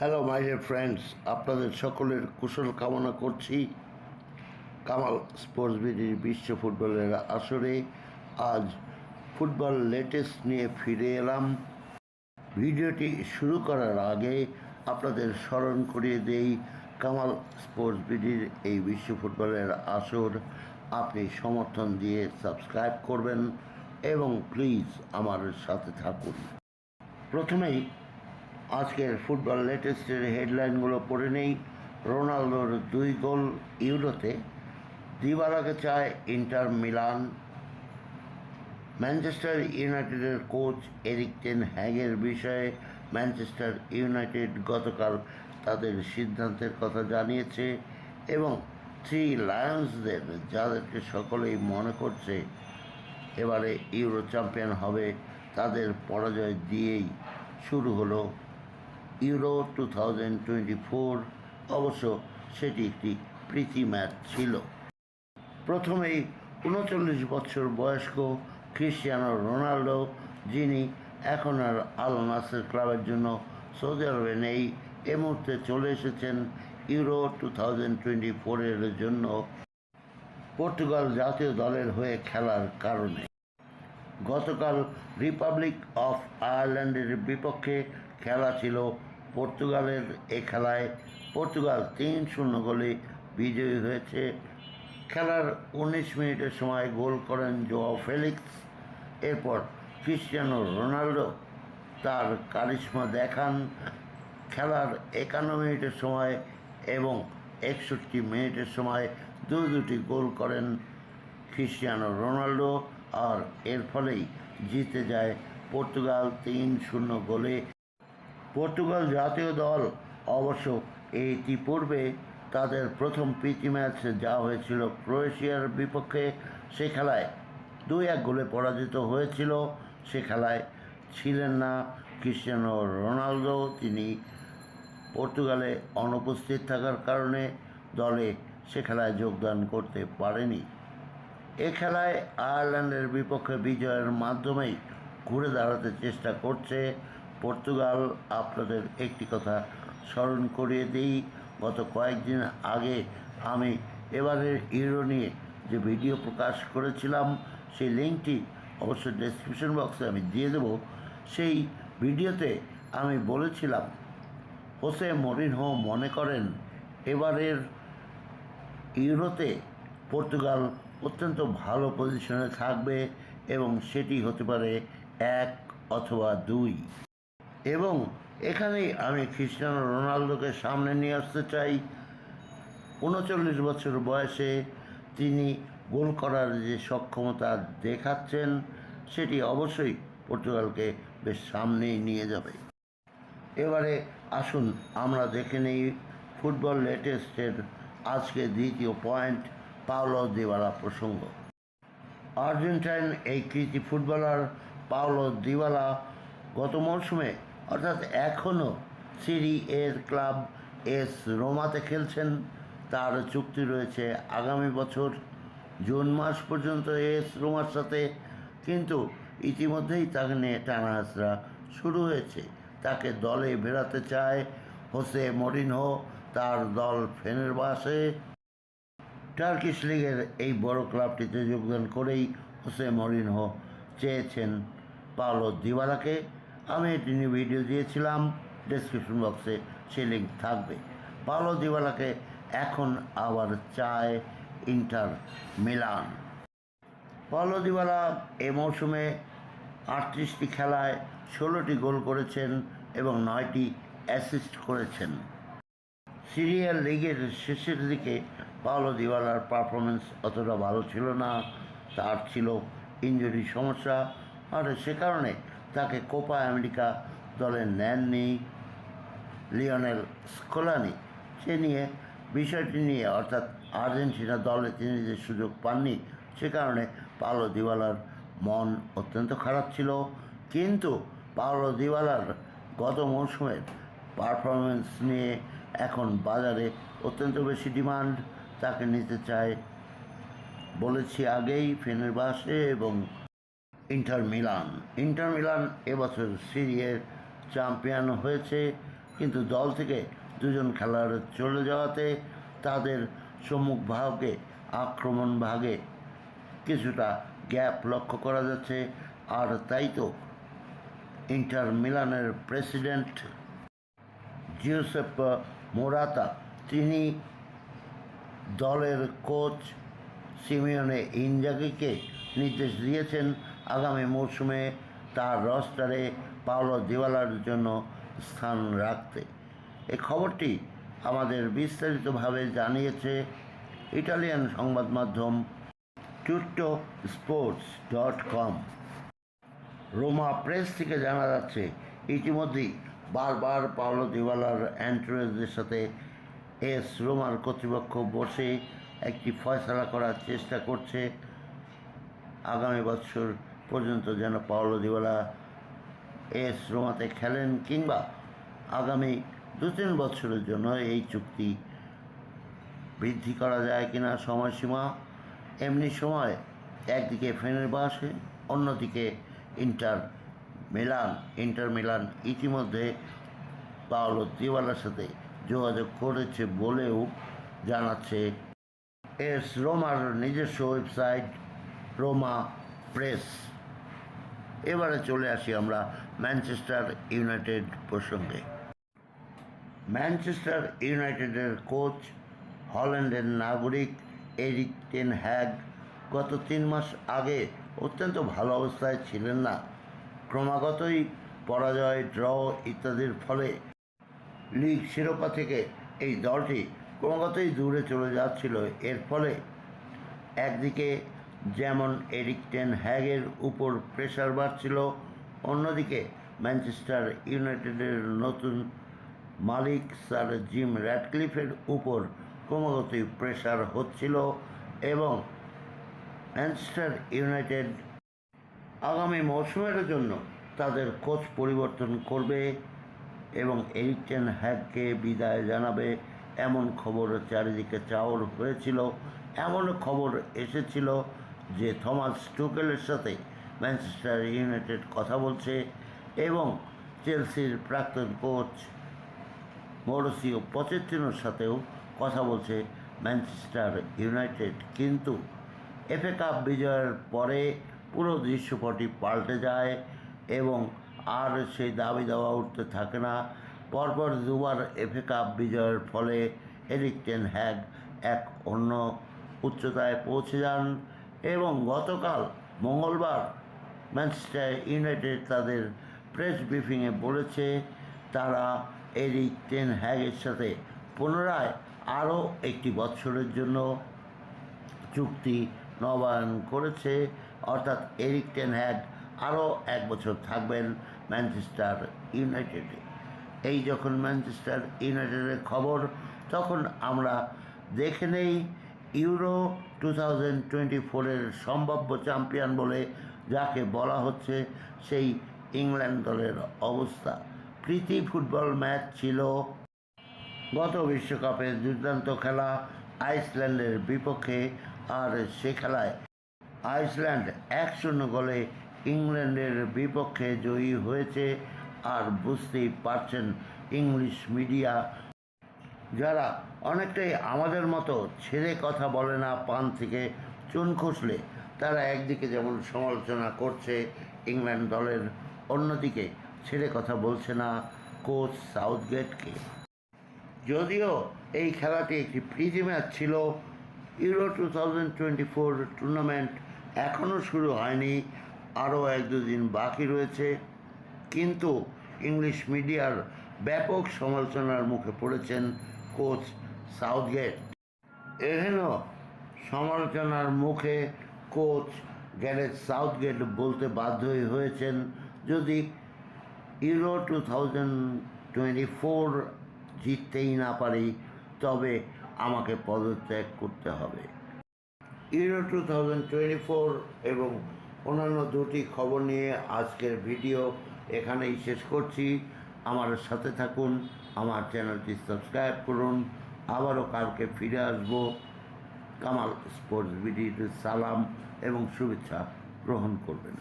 Hello my dear friends আপনাদের সকলের কুশল কামনা করছি। কামাল স্পোর্টস বিডির বিশ্ব ফুটবলের আসরে আজ ফুটবল লেটেস্ট নিয়ে ফিরে এলাম। ভিডিওটি শুরু করার আগে আপনাদের স্মরণ করিয়ে দেই, কামাল স্পোর্টস বিডির এই বিশ্ব ফুটবলের আসর। আপনি সমর্থন দিয়ে সাবস্ক্রাইব করবেন এবং প্লিজ আমার সাথে থাকুন। প্রথমেই আজকের ফুটবল লেটেস্টের হেডলাইনগুলো পড়ে নেই। রোনালদোর দুই গোল ইউরোতে। দিবারাকে চায় ইন্টার মিলান। ম্যানচেস্টার ইউনাইটেডের কোচ এরিক টেন হ্যাগের বিষয়ে ম্যানচেস্টার ইউনাইটেড গতকাল তাদের সিদ্ধান্তের কথা জানিয়েছে এবং থ্রি লায়ন্সদের যাদেরকে সকলেই মনে করছে এবারে ইউরো চ্যাম্পিয়ন হবে, তাদের পরাজয় দিয়েই শুরু হলো Euro two thousand twenty four অবশ্য সেটি একটি প্রীতি ম্যাচ ছিল। প্রথমেই উনচল্লিশ বছর বয়স্ক ক্রিশ্চিয়ানো রোনাল্ডো যিনি এখন আর আল নাসের ক্লাবের জন্য সৌদি আরবে নেই, এ মুহূর্তে চলে এসেছেন ইউরো টু থাউজেন্ড টোয়েন্টি ফোরের জন্য পর্তুগাল জাতীয় দলের হয়ে খেলার কারণে। গতকাল রিপাবলিক অফ আয়ারল্যান্ডের বিপক্ষে খেলা ছিল পর্তুগালের এ খেলায় পর্তুগাল তিন শূন্য গোলে বিজয়ী হয়েছে। খেলার উনিশ মিনিটের সময় গোল করেন জোয়া ফেলিক্স। এরপর ক্রিস্টিয়ানো রোনাল্ডো তার কারিশ্মা দেখান। খেলার একান্ন মিনিটের সময় এবং একষট্টি মিনিটের সময় দু দুটি গোল করেন ক্রিস্টিয়ানো রোনাল্ডো আর এর ফলেই জিতে যায় পর্তুগাল তিন শূন্য গোলে। পর্তুগাল জাতীয় দল অবশ্য ইতিপূর্বে তাদের প্রথম প্রীতি ম্যাচ যা হয়েছিল ক্রোয়েশিয়ার বিপক্ষে সে খেলায় দুই এক গোলে পরাজিত হয়েছিল। সে খেলায় ছিলেন না ক্রিস্টিয়ানো রোনালদো। তিনি পর্তুগালে অনুপস্থিত থাকার কারণে দলে সে খেলায় যোগদান করতে পারেনি। এ খেলায় আয়ারল্যান্ডের বিপক্ষে বিজয়ের মাধ্যমেই ঘুরে দাঁড়াতে চেষ্টা করছে পর্তুগাল আপনাদের একটি কথা স্মরণ করিয়ে দিই। গত কয়েকদিন আগে আমি এবারের ইউরো নিয়ে যে ভিডিও প্রকাশ করেছিলাম, সেই লিঙ্কটি অবশ্যই ডেসক্রিপশন বক্সে আমি দিয়ে দেবো। সেই ভিডিওতে আমি বলেছিলাম, হোসে মরিনহো মনে করেন, এবারের ইউরোতে পর্তুগাল অত্যন্ত ভালো পজিশনে থাকবে এবং সেটি হতে পারে এক অথবা দুই। এবং এখানেই আমি খ্রিস্টানো রোনালদোকে সামনে নিয়ে আসতে চাই। উনচল্লিশ বছর বয়সে তিনি গোল করার যে সক্ষমতা দেখাচ্ছেন, সেটি অবশ্যই পর্তুগালকে বেশ সামনেই নিয়ে যাবে। এবারে আসুন, আমরা দেখে নিই ফুটবল লেটেস্টের আজকে দ্বিতীয় পয়েন্ট, পাওলো দিওয়ালা প্রসঙ্গ। আর্জেন্টাইন এই কৃতি ফুটবলার পাওলো দিওয়ালা গত মরশুমে অর্থাৎ এখনও সিরি এর ক্লাব এস রোমাতে খেলছেন। তার চুক্তি রয়েছে আগামী বছর জুন মাস পর্যন্ত এস রোমার সাথে। কিন্তু ইতিমধ্যেই তাকে নিয়ে টানাহাসরা শুরু হয়েছে। তাকে দলে বেরাতে চায় হোসে মরিনহো, তার দল ফেনের বাসে টার্কিশ লিগের এই বড় ক্লাবটিতে যোগদান করেই হোসে মরিনহো চেয়েছেন পাওলো দিওয়ালাকে আমি এটি নিয়ে ভিডিও দিয়েছিলাম ডেসক্রিপশন বক্সে সে লিঙ্ক থাকবে। পাওলো দিওয়ালাকে এখন আবার চায় ইন্টার মিলান। পাওলো দিওয়ালা এ মৌসুমে আটত্রিশটি খেলায় ষোলোটি গোল করেছেন এবং নয়টি অ্যাসিস্ট করেছেন। সিরিয়াল লিগের শেষের দিকে পাওলো দিওয়ালার পারফরমেন্স অতটা ভালো ছিল না, তার ছিল ইঞ্জুরি সমস্যা, আর সে কারণে তাকে কোপা আমেরিকা দলে নেননি লিওনেল স্কোলানি। সে নিয়ে বিষয়টি নিয়ে, অর্থাৎ আর্জেন্টিনা দলে তিনি যে সুযোগ পাননি, সে কারণে পাওলো দিওয়ালার মন অত্যন্ত খারাপ ছিল। কিন্তু পাওলো দিওয়ালার গত মৌসুমের পারফরমেন্স নিয়ে এখন বাজারে অত্যন্ত বেশি ডিমান্ড। তাকে নিতে চায় বলেছি আগেই ফেনের বাসে এবং ইন্টার মিলান। ইন্টার মিলান এবছর সিরিয়ের চ্যাম্পিয়ন হয়েছে, কিন্তু দল থেকে দুজন খেলোয়াড় চলে যাওয়াতে তাদের সম্মুখ ভাগে, আক্রমণ ভাগে কিছুটা গ্যাপ লক্ষ্য করা যাচ্ছে। আর তাই তো ইন্টার মিলানের প্রেসিডেন্ট জিওসেপ মোরাতা, তিনি দলের কোচ সিমিয়নে ইনজাগিকে নির্দেশ দিয়েছেন আগামী মরশুমে তার রস্টারে পাওলো দিওয়ালার জন্য স্থান রাখতে। এই খবরটি আমাদের বিস্তারিতভাবে জানিয়েছে ইটালিয়ান সংবাদ মাধ্যম Tutto sports dot com. Roma press থেকে জানা যাচ্ছে, ইতিমধ্যেই বারবার পাওলো দিওয়ালার অ্যান্ট্রেজদের সাথে এস রোমার কর্তৃপক্ষ বসে একটি ফয়সলা করার চেষ্টা করছে আগামী বছর পর্যন্ত যেন পাওলো দিওয়ালা এস রোমাতে খেলেন কিংবা আগামী দু তিন বছরের জন্য এই চুক্তি বৃদ্ধি করা যায় কিনা সময়সীমা, এমনি সময় একদিকে ফেনেরবাসে অন্যদিকে ইন্টার মিলান ইন্টার মিলান ইতিমধ্যে পাওলো দিওয়ালার সাথে যোগাযোগ করেছে বলেও জানাচ্ছে। এস রোমার নিজস্ব ওয়েবসাইট রোমা প্রেস। এবারে চলে আসি আমরা ম্যানচেস্টার ইউনাইটেড প্রসঙ্গে। ম্যানচেস্টার ইউনাইটেডের কোচ, হল্যান্ডের নাগরিক এরিক টেন হ্যাগ গত তিন মাস আগে অত্যন্ত ভালো অবস্থায় ছিলেন না। ক্রমাগতই পরাজয়, ড্র ইত্যাদির ফলে লিগ শিরোপা থেকে এই দলটি ক্রমাগতই দূরে চলে যাচ্ছিল। এর ফলে একদিকে যেমন এরিক টেন হ্যাগের উপর প্রেশার বাড়ছিল, অন্যদিকে ম্যানচেস্টার ইউনাইটেডের নতুন মালিক স্যার জিম র্যাডক্লিফের উপর ক্রমাগতই প্রেশার হচ্ছিল এবং ম্যানচেস্টার ইউনাইটেড আগামী মৌসুমের জন্য তাদের কোচ পরিবর্তন করবে এবং এরিক টেন হ্যাগকে বিদায় জানাবে। এমন খবর চারিদিকে চাওর হয়েছিল, এমন খবর এসেছিল যে থমাস টুকেলের সাথে ম্যানচেস্টার ইউনাইটেড কথা বলছে এবং চেলসির প্রাক্তন কোচ মরসিও পচেত্তিনোর সাথেও কথা বলছে ম্যানচেস্টার ইউনাইটেড। কিন্তু এফএ কাপ বিজয়ের পরে পুরো দৃশ্যপটি পাল্টে যায় এবং আর সেই দাবি দাওয়া উঠতে থাকে না। পরপর দুবার এফএ কাপ বিজয়ের ফলে এরিক টেন হ্যাগ এক অন্য উচ্চতায় পৌঁছে যান। এবং গতকাল মঙ্গলবার ম্যানচেস্টার ইউনাইটেড তাদের প্রেস ব্রিফিংয়ে বলেছে, তারা এরিক টেন হ্যাগের সাথে পুনরায় আরও একটি বছরের জন্য চুক্তি নবায়ন করেছে। অর্থাৎ এরিক টেন হ্যাগ আরও এক বছর থাকবেন ম্যানচেস্টার ইউনাইটেডে। এই যখন ম্যানচেস্টার ইউনাইটেডের খবর, তখন আমরা দেখে নেই ইউরো টু থাউজেন্ড টোয়েন্টি ফোরের সম্ভাব্য চ্যাম্পিয়ন বলে যাকে বলা হচ্ছে সেই ইংল্যান্ড দলের অবস্থা। প্রীতি ফুটবল ম্যাচ ছিল গত বিশ্বকাপের দুর্দান্ত খেলা আইসল্যান্ডের বিপক্ষে আর সে খেলায় আইসল্যান্ড এক শূন্য গোলে ইংল্যান্ডের বিপক্ষে জয়ী হয়েছে। আর বুঝতেই পারছেন, ইংলিশ মিডিয়া যারা অনেকটাই আমাদের মতো ছেড়ে কথা বলে না, পান থেকে চুন খসলে তারা একদিকে যেমন সমালোচনা করছে, ইংল্যান্ড দলের অন্যদিকে ছেড়ে কথা বলছে না কোচ সাউথগেটকে। যদিও এই খেলাটি একটি প্রীতি ম্যাচ ছিল, Euro two thousand twenty four tournament এখনও শুরু হয়নি, আরও এক দুদিন বাকি রয়েছে, কিন্তু ইংলিশ মিডিয়ার ব্যাপক সমালোচনার মুখে পড়েছেন কোচ সাউথগেট। এহেন সমালোচনার মুখে কোচ গ্যারেজ সাউথগেট বলতে বাধ্যই হয়েছেন যদি Euro two thousand twenty four জিততেই না পারি, তবে আমাকে পদত্যাগ করতে হবে। Euro two thousand twenty four এবং অন্যান্য দুটি খবর নিয়ে আজকের ভিডিও এখানেই শেষ করছি। আমার সাথে থাকুন আমার চ্যানেলটি সাবস্ক্রাইব করুন। আবারও কালকে ফিরে আসব। কামাল স্পোর্টস ভিডিওতে সালাম এবং শুভেচ্ছা গ্রহণ করবেন।